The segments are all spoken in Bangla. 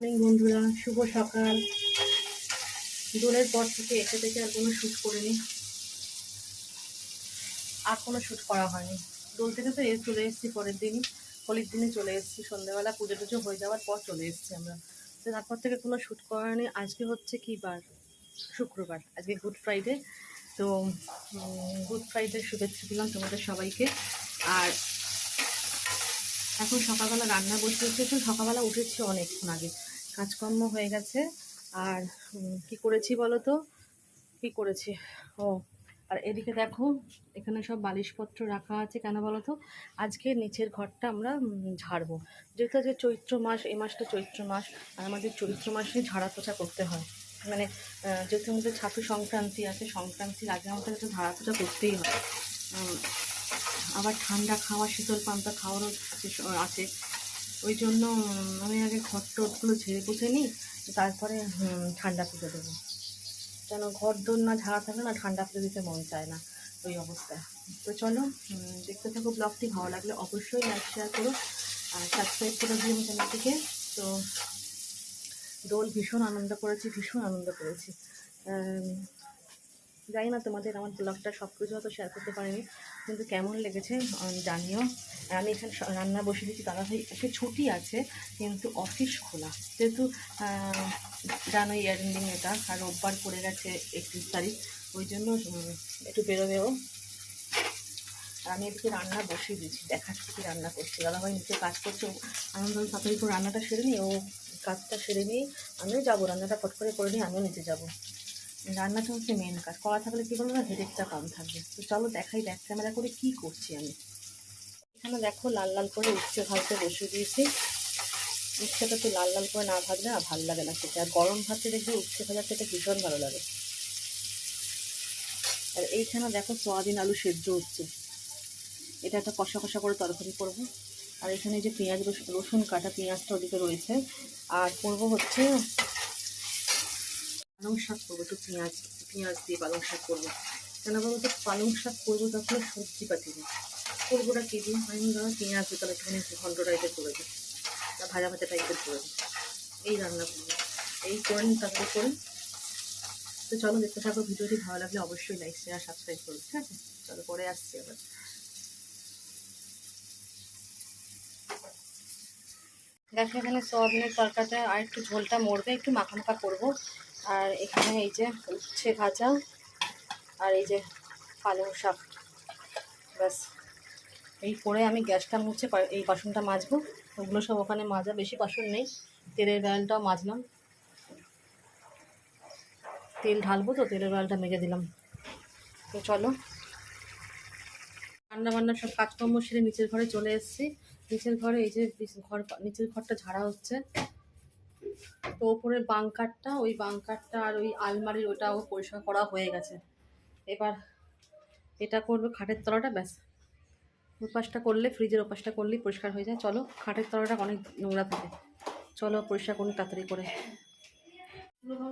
বন্ধুরা, শুভ সকাল। দোলের পর থেকে এসে থেকে আর কোনো শ্যুট করিনি। আর কোনো শ্যুট করা হয়নি। দোল থেকে তো এ চলে এসেছি পরের দিনই। হোলির দিনে চলে এসেছি। সন্ধ্যাবেলা পুজো টুজো হয়ে যাওয়ার পর চলে এসেছি আমরা। তো তারপর থেকে কোনো শ্যুট করা হয়নি। আজকে হচ্ছে কি বার? শুক্রবার। আজকে গুড ফ্রাইডে তো গুড ফ্রাইডে শুভেচ্ছা দিলাম তোমাদের সবাইকে। আর এখন সকালবেলা রান্না বসিয়েছি। এখন সকালবেলা উঠেছি অনেকক্ষণ আগে। কাজকর্ম হয়ে গেছে। আর কি করেছি বলো তো কি করেছি? ও, আর এদিকে দেখো, এখানে সব বালিশপত্র রাখা আছে কেন বলো তো আজকে নিচের ঘরটা আমরা ঝাড়বো। যেহেতু আজকে চৈত্র মাস, এই মাসটা চৈত্র মাস, আর আমাদের চৈত্র মাসে ঝাড়া পোছা করতে হয়। মানে যেহেতু আমাদের ছাতু সংক্রান্তি আছে, সংক্রান্তির আগে আমাদের একটু ঝাড়া পোছা করতেই হয়। আবার ঠান্ডা খাওয়া, শীতল পান্তা খাওয়ারও আছে। ওই জন্য আমি আগে ঘর টরগুলো ঝেড়ে পুছে নিই, তারপরে ঠান্ডা পুজো দেবো। কেন ঘর দোর না ঝাড়া থাকলে না, ঠান্ডা পুজো দিতে মন চায় না ওই অবস্থায়। তো চলো দেখতে থাকো ব্লগটি, ভালো লাগলে অবশ্যই লাইক, শেয়ার করো আর সাবস্ক্রাইব করে দিও চ্যানেলটিকে তো দোল ভীষণ আনন্দ করেছি, ভীষণ আনন্দ করেছি। জানি না তোমাদের আমার ব্লগটা সব কিছু হয়তো শেয়ার করতে পারিনি, কিন্তু কেমন লেগেছে জানিও। আমি এখানে রান্না বসিয়ে দিচ্ছি ভাই একটা ছুটি আছে, কিন্তু অফিস খোলা। যেহেতু জানোই ইয়ারিং এটা, আর রোববার পড়ে গেছে একত্রিশ তারিখ, ওই জন্য একটু বেরোবেও আমি এদিকে রান্না বসিয়ে দিচ্ছি দেখাচ্ছি কি রান্না করছি। দাদাভাই নিচে কাজ করছে, ও আনন্দ তাড়াতাড়ি রান্নাটা সেরে নিই ও কাজটা সেরে নিয়ে, আমিও যাব, রান্নাটা ফট করে করে নিয়ে আমিও নিচে যাব। রান্নাটা হচ্ছে মেন কাজ। করা থাকলে কী বলব না হেডেকটা কম থাকবে। তো চলো দেখাই ব্যাক ক্যামেরা করে কী করছি আমি। এখানে দেখো লাল লাল করে উচ্ছে ভাজতে বসিয়ে দিয়েছি। উচ্ছেটা তো লাল লাল করে না ভাজলে আর ভালো লাগে না খেতে। আর গরম ভাতে দেখবে উচ্ছে ভাজা খেতে ভীষণ ভালো লাগে। আর এইখানে দেখো সোয়াবিন আলু সেদ্ধ হচ্ছে। এটা একটা কষা কষা করে তরকারি করব। আর এখানে যে পেঁয়াজ রসুন কাটা পেঁয়াজটা ওদিকে রয়েছে। আর করব হচ্ছে পালং শাক করব, একটু পেঁয়াজ পেঁয়াজ দিয়ে পালং শাক করব। কেন বলো তো, পালং শাক করব তখন সবজি পাতি দিই করবোটা কী দিই আমি ধরো পেঁয়াজ দিয়ে তাহলে একটুখানি ঘন্ট টাইপের করে দিই। বা ভাজা ভাজা টাইপের করে দিই। এই রান্না করব। এই করে নিই তারপরে করে তো চলো, দেখতে থাকো, ভিডিওটি ভালো লাগলে অবশ্যই লাইক শেয়ার সাবস্ক্রাইব করো, ঠিক আছে? চলো, পরে আসছি আবার। দেখো, এখানে সোয়াবিনের তরকারিটা আর একটু ঝোলটা মরবে, একটু মাখা মাখা করব। আর এখানে এই যে উচ্ছে ভাজা আর এই যে পালং শাক। ব্যাস। এই করে আমি গ্যাসটা মুছে এই বাসনটা মাজবো। ওগুলো সব ওখানে মাজা, বেশি বাসন নেই। তেলের ব্যালটাও মাজলাম। তেল ঢালবো তো, তেলের ব্যালটা মেজে দিলাম। তো চলো। রান্না বান্না সব কাজকর্ম সেরে নিচের ঘরে চলে এসেছি। নিচের ঘরে এই যে ঘর, নিচের ঘরটা ঝাড়া হচ্ছে। তো ওপরের বাংকারটা ওই বাংকারটা আর ওই আলমারির ওটাও পরিষ্কার করা হয়ে গেছে। এবার এটা করবে খাটের তলাটা ব্যাস। ওপাশটা করলে ফ্রিজের ওপাশটা করলেই পরিষ্কার হয়ে যায়। চলো খাটের তলাটা অনেক নোংরা থাকে। চলো পরিষ্কার করুন তাড়াতাড়ি করে।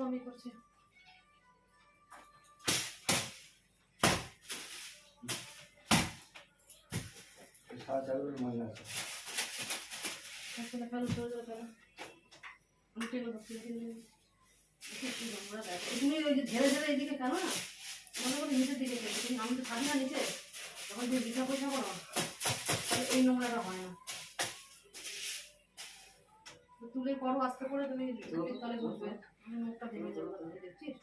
আমি করছি। ফেলো, ফেলো, ফেলো, ফেলো, ফেলো। আমি টেনে দেবো, টেনে দেবো। এসে কি নোংরা দেখো। তুমি ওই যে ঝেড়ে ঝেড়ে এদিকে কেন না মনে করে নিচের দিকে ফেলো। তুমি আমি তো থাকি না নিচে যখন তুমি বিছা পয়সা করো এই নোংরাটা হয় না তুলে করো আস্তে করে তুমি তলে বসবে আমি মুখটা ভেঙে যাব তাহলে দেখছিস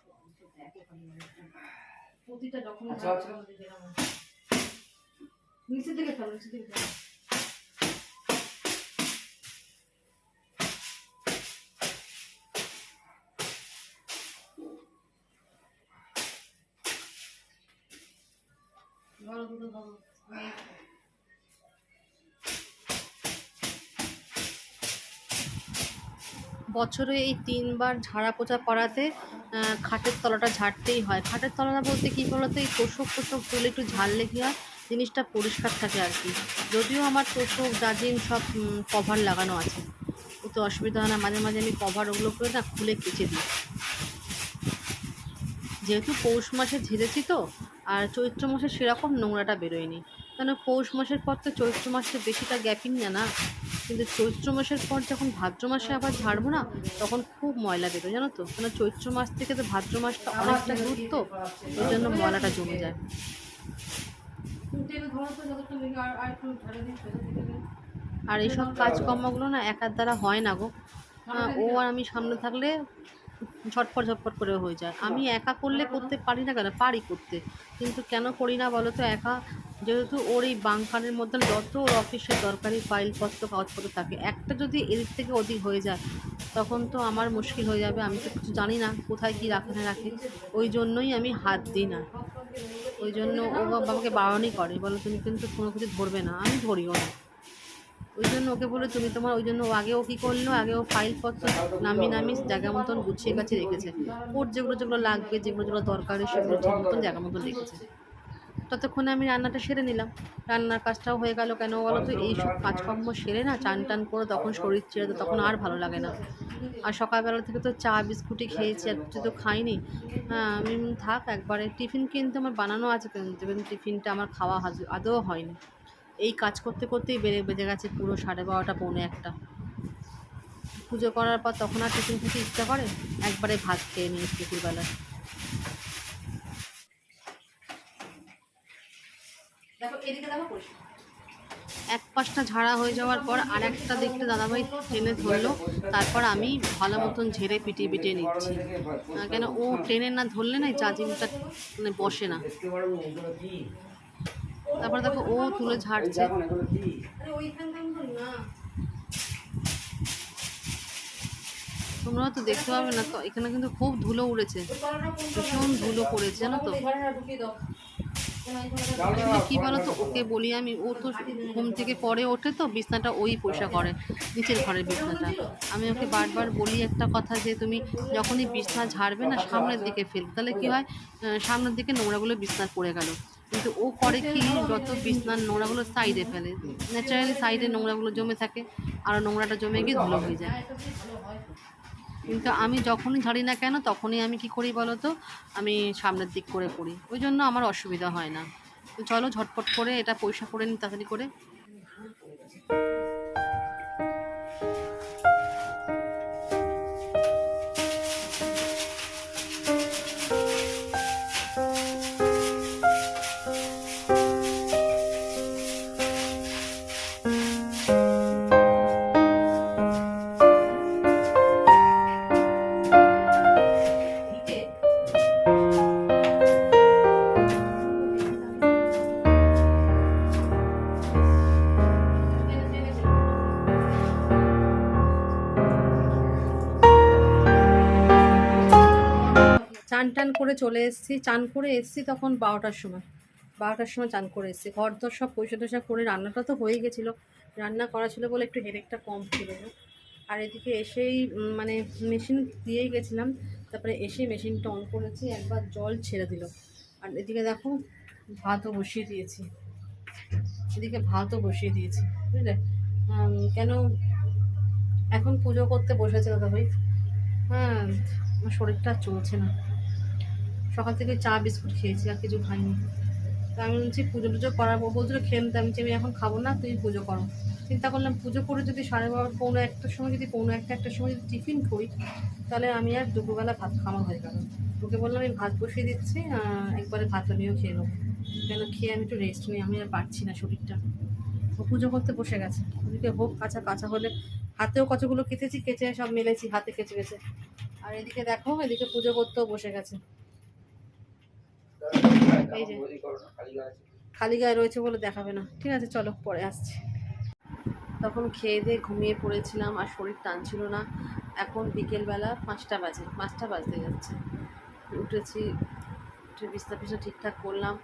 দেখ প্রতিটা যখন আচ্ছা, আচ্ছা। নিচের দিকে ফেলো নিচের দিকে ফেলো বছরে এই তিনবার ঝাড়া পোছা করাতে খাটের তলাটা ঝাড়তেই হয়। খাটের তলাটা বলতে কী বলতো? এই তোষক টোষক তুলে একটু ঝাড়লে কি হয়? জিনিসটা পরিষ্কার থাকে আর কি। যদিও আমার তোষক ডাজিন সব কভার লাগানো আছে। তো অসুবিধা হয় না। মাঝে মাঝে আমি কভার ওগুলো করে না খুলে কেচে দিই। যেহেতু পৌষ মাসে ঝেড়েছি তো আর চৈত্র মাসে সেরকম নোংরাটা বেরোয়নি। কেন পৌষ মাসের পর তো চৈত্র মাসে বেশিটা গ্যাপিং না না। কিন্তু চৈত্র মাসের পর যখন ভাদ্র মাসে আবার ঝাড়বো না, তখন খুব ময়লা বেরোয়, জানো তো? কেন চৈত্র মাস থেকে তো ভাদ্র মাসটা অনেকটা দূর তো ওই জন্য ময়লাটা জমে যায়। আর এইসব কাজকর্মগুলো না একার দ্বারা হয় না গো। ও আর আমি সামনে থাকলে ঝটপট ঝটপট করে হয়ে যায়। আমি একা করলে করতে পারি না কেন? পারি করতে। কিন্তু কেন করি না বলো তো? একা যেহেতু ওর এই বাংকারের মধ্যে যত ওর অফিসের দরকারি ফাইলপত্র, কাগজপত্র থাকে, একটা যদি এদিক থেকে ওদিক হয়ে যায়, তখন তো আমার মুশকিল হয়ে যাবে। আমি তো কিছু জানি না কোথায় কী রাখে না রাখে। ওই জন্যই আমি হাত দিই না। ওই জন্য ও বাবাকে বারণই করে। বলো, তুমি কিন্তু কোনো কিছু ধরবে না। আমি ধরিও না। ওই জন্য ওকে বলে, তুমি তোমার ওই জন্য আগে ও কী করল? আগে ও ফাইলপত্র নামি নামি জায়গা মতন গুছিয়ে গাছে রেখেছে। ওর যেগুলো যেগুলো লাগবে, যেগুলো যেগুলো দরকারি সেগুলো ঠিক মতন জায়গা মতন রেখেছে। ততক্ষণে আমি রান্নাটা সেরে নিলাম। রান্নার কাজটাও হয়ে গেল কেন বলো তো? এইসব কাজকর্ম সেরে না চান টান করে তখন শরীর ছেড়ে তো তখন আর ভালো লাগে না। আর সকালবেলা থেকে তো চা, বিস্কুটই খেয়েছি, আর কিছু তো খাইনি। হ্যাঁ আমি, থাক, একবারে টিফিন কিন্তু আমার বানানো আছে, কিন্তু টিফিনটা আমার খাওয়া আদৌ হয়নি। এই কাজ করতে করতেই বেড়ে বেজে গেছে পুরো সাড়ে বারোটা পৌনে একটা। পুজো করার পর তখন আর টিফিন খেতে ইচ্ছা করে? একবারে ভাত খেয়ে নিই দুপুরবেলা দেখো এদিকে দেখো এক পাশটা ঝাড়া হয়ে যাওয়ার পর আর একটা দিকটা দাদাভাই টেনে ধরলো। তারপর আমি ভালো মতন ঝেড়ে পিটিয়ে পিটিয়ে নিচ্ছি। কেন ও টেনে না ধরলে না চাচিংটা মানে বসে না। তারপর দেখো ও তুলে ঝাড়ছে। তোমরাও তো দেখতে পাবে না এখানে কিন্তু খুব ধুলো উড়েছে। ভীষণ ধুলো পড়েছে, জানো তো? কি বলো তো ওকে বলি আমি, ও তো ঘুম থেকে পরে ওঠে তো, বিছনাটা ওই পয়সা করে, নিচের ঘরের বিছনাটা। আমি ওকে বারবার বলি একটা কথা যে, তুমি যখনই বিছনা ঝাড়বে না, সামনের দিকে ফেল, তাহলে কি হয় সামনের দিকে নোংরাগুলো বিছনা পড়ে গেল। কিন্তু ও করে কি যত বিছনার নোংরাগুলো সাইডে ফেলে। ন্যাচারালি সাইডে নোংরাগুলো জমে থাকে, আর নোংরাটা জমে গিয়ে ধুলো হয়ে যায়। কিন্তু আমি যখনই ঝাড়ি না কেন, তখনই আমি কি করি বলো তো আমি সামনের দিক করে করি ওই জন্য আমার অসুবিধা হয় না। চলো ঝটপট করে এটা পয়সা করে নিই তাড়াতাড়ি করে। চলে এসেছি, চান করে এসেছি তখন বারোটার সময়। বারোটার সময় চান করে এসেছি। ঘর দর সব পয়সা টসা করে রান্নাটা তো হয়ে গেছিল। রান্না করা ছিল বলে একটু হেডেকটা কম ছিল। আর এদিকে এসেই মানে মেশিন দিয়েই গেছিলাম। তারপরে এসে মেশিনটা অন করেছি, একবার জল ছেড়ে দিল। আর এদিকে দেখো, ভাতও বসিয়ে দিয়েছি। এদিকে ভাতও বসিয়ে দিয়েছি, বুঝলে? কেন এখন পুজো করতে বসেছে দাদা ভাই হ্যাঁ আমার শরীরটা চলছে না। সকাল থেকে চা, বিস্কুট খেয়েছি, আর কিছু খাইনি। তা আমি বলছি, পুজো টুজো করার পর বলছিল, খেয়ে নিতে। আমি আমি এখন খাব না তুই পুজো করো। চিন্তা করলাম, পুজো করে যদি সাড়ে বারো পৌনে একটার সময় যদি, পৌনে একটা, একটার সময় যদি টিফিন করি, তাহলে আমি আর দুপুরবেলা ভাত খাওয়া হয়ে গেল তোকে বললাম, আমি ভাত বসিয়ে দিচ্ছি একবারে ভাত নিয়েও খেয়ে নেব। কেন খেয়ে আমি একটু রেস্ট নিই, আমি আর পারছি না শরীরটা। ও পুজো করতে বসে গেছে। ওদিকে হোক, কাঁচা কাঁচা হলে হাতেও কতগুলো কেটেছি কেচে সব মেলেছি, হাতে কেচে গেছে। আর এদিকে দেখো, এদিকে পুজো করতেও বসে গেছে। খালি গায়ে রয়েছে বলে দেখাবে না। ঠিক আছে, চলো, পরে আসছি। তখন খেয়ে দিয়ে ঘুমিয়ে পড়েছিলাম আর শরীর টানছিল না। এখন বিকেলবেলা পাঁচটা বাজে, পাঁচটা বাজতে যাচ্ছে। উঠেছি, উঠে বিছনা পিছনা ঠিকঠাক করলাম।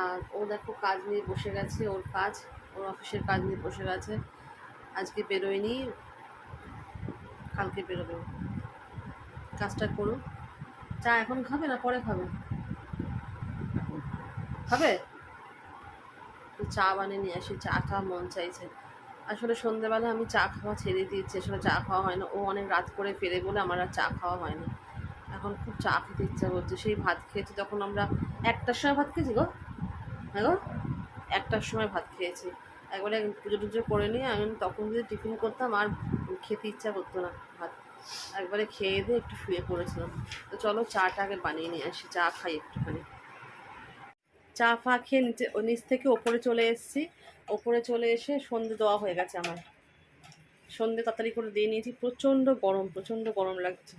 আর ও দেখো কাজ নিয়ে বসে গেছে, ওর কাজ, ওর অফিসের কাজ নিয়ে বসে গেছে। আজকে বেরোয়নি, কালকে বেরোবে কাজটা করুন চা এখন খাবে না পরে খাবে? খাবে চা বানিয়ে নিয়ে আসি, চা খাওয়া মন চাইছে আসলে সন্ধ্যেবেলা আমি চা খাওয়া ছেড়ে দিয়েছি, আসলে চা খাওয়া হয় না। ও অনেক রাত করে ফেরে বলে আমার আর চা খাওয়া হয় না। এখন খুব চা খেতে ইচ্ছা করছে। সেই ভাত খেয়েছি তখন আমরা একটার সময় ভাত খেয়েছি গো। হ্যাঁ গো? একটার সময় ভাত খেয়েছি। একবারে পুজো টুজো করে নিয়ে আমি তখন যদি টিফিন করতাম আর খেতে ইচ্ছা করতো না ভাত। একবারে খেয়ে দিয়ে একটু শুয়ে পড়েছিলাম। তো চলো চাটা আগে বানিয়ে নিয়ে আসি, চা খাই একটুখানি। চা ফা খেয়ে নিচে নিচ থেকে ওপরে চলে এসেছি। ওপরে চলে এসে সন্ধে দেওয়া হয়ে গেছে আমার। সন্ধে তাড়াতাড়ি করে দিয়ে নিয়েছি। প্রচণ্ড গরম প্রচণ্ড গরম লাগছে।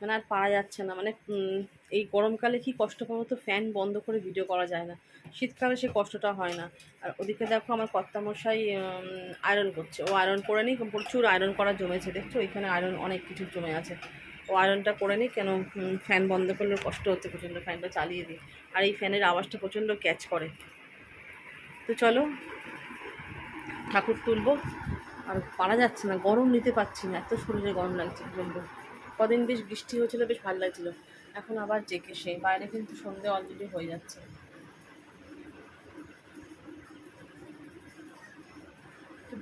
মানে আর পারা যাচ্ছে না। মানে এই গরমকালে কি কষ্ট পাবো তো ফ্যান বন্ধ করে ভিডিও করা যায় না। শীতকালে সে কষ্টটা হয় না। আর ওদিকে দেখো আমার কর্তামশাই আয়রন করছে। ও আয়রন করে নিই প্রচুর আয়রন করা জমেছে। দেখছ? ওইখানে আয়রন অনেক কিছু জমে আছে। ও আয়রনটা করে নিই কেন ফ্যান বন্ধ করলে কষ্ট হচ্ছে প্রচণ্ড ফ্যানটা চালিয়ে দিই আর এই ফ্যানের আওয়াজটা প্রচণ্ড ক্যাচ করে। তো চলো, ঠাকুর তুলবো। আর পারা যাচ্ছে না, গরম নিতে পারছি না, এত শরীরে গরম লাগছে প্রচণ্ড। কদিন বেশ বৃষ্টি হয়েছিল, বেশ ভালো লাগছিল। এখন আবার জেকে সে, বাইরে কিন্তু সন্ধে অলরেডি হয়ে যাচ্ছে।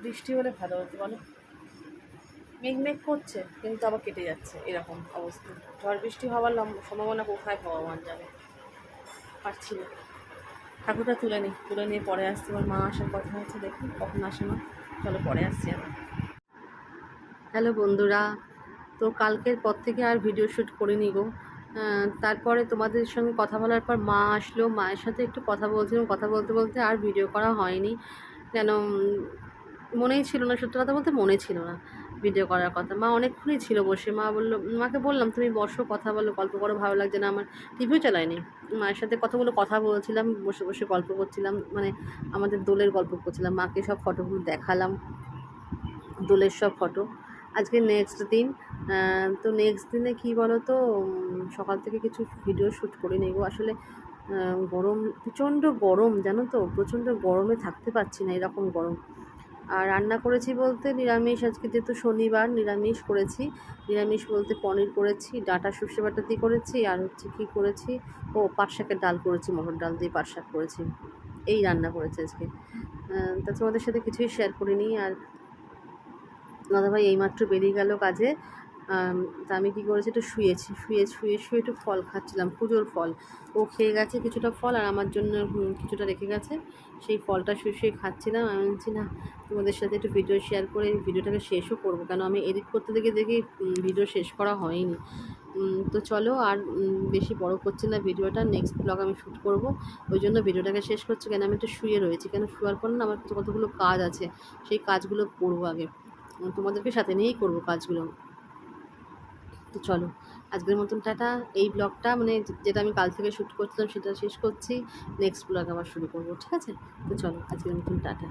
বৃষ্টি হলে ভালো হতো, বলো। মেঘ মেঘ করছে, কিন্তু আবার কেটে যাচ্ছে এরকম অবস্থা। ঝড় বৃষ্টি হওয়ার সম্ভাবনা কোথায় ভগবান যাবে পারছি না। ঠাকুরটা তুলে নিই তুলে নিয়ে পরে আসছি, আমার মা আসার কথা আছে দেখি কখন আসে না চলো পরে আসছি আমি হ্যালো বন্ধুরা, তো কালকের পর থেকে আর ভিডিও শ্যুট করিনি গো। তারপরে তোমাদের সঙ্গে কথা বলার পর মা আসলো, মায়ের সাথে একটু কথা বলছিলাম কথা বলতে বলতে আর ভিডিও করা হয়নি। কেন মনেই ছিল না, সত্যি কথা বলতে মনে ছিল না। ভিডিও করার কথা। মা অনেকক্ষণই ছিল বসে। মা বলল, মাকে বললাম, তুমি বসো, কথা বলো, গল্প করো, ভালো লাগছে না আমার। টিভিও চালায়নি। মায়ের সাথে কতগুলো কথা বলছিলাম, বসে বসে গল্প করছিলাম মানে আমাদের দোলের গল্প করছিলাম। মাকে সব ফটোগুলো দেখালাম, দোলের সব ফটো আজকে নেক্সট দিন তো নেক্সট দিনে কি বলো তো সকাল থেকে কিছু ভিডিও শ্যুট করে নেব। আসলে গরম, প্রচণ্ড গরম, জানো তো? প্রচণ্ড গরমে থাকতে পারছি না, এরকম গরম। আর রান্না করেছি বলতে নিরামিষ, আজকে যেহেতু শনিবার, নিরামিষ করেছি। নিরামিষ বলতে পনির করেছি, ডাটা সর্ষে বাটা দিয়ে করেছি, আর হচ্ছে কী করেছি? ও পাটশাকের ডাল করেছি, মটর ডাল দিয়ে পাটশাক করেছি। এই রান্না করেছি আজকে। তাছাড়া তোমাদের সাথে কিছুই শেয়ার করিনি, আর দাদাভাই এইমাত্র বেরিয়ে গেল কাজে। তা আমি কী করেছি, একটু শুয়েছি, শুয়ে শুয়ে শুয়ে একটু ফল খাচ্ছিলাম, পুজোর ফল। ও খেয়ে গেছে কিছুটা ফল আর আমার জন্য কিছুটা রেখে গেছে। সেই ফলটা শুয়ে শুয়ে খাচ্ছিলাম। আমি বলছি, না, তোমাদের সাথে একটু ভিডিও শেয়ার করে ভিডিওটাকে শেষও করব, কেন আমি এডিট করতে দেখে, দেখি ভিডিও শেষ করা হয়নি। তো চলো আর বেশি বড় করছি না ভিডিওটা নেক্সট ব্লগ আমি শ্যুট করব। ওই জন্য ভিডিওটাকে শেষ করছি, কেন আমি একটু শুয়ে রয়েছি। কেন শুয়ার পর না আমার কতগুলো কাজ আছে, সেই কাজগুলো করব আগে। তোমাদেরকে সাথে নিয়েই করব কাজগুলো। তো চলো, আজকের মতন টাটা। এই ব্লগটা মানে যেটা আমি কাল থেকে শ্যুট করছিলাম সেটা শেষ করছি। নেক্সট ব্লগ আবার শুরু করব, ঠিক আছে? তো চলো, আজকের মতন টাটা।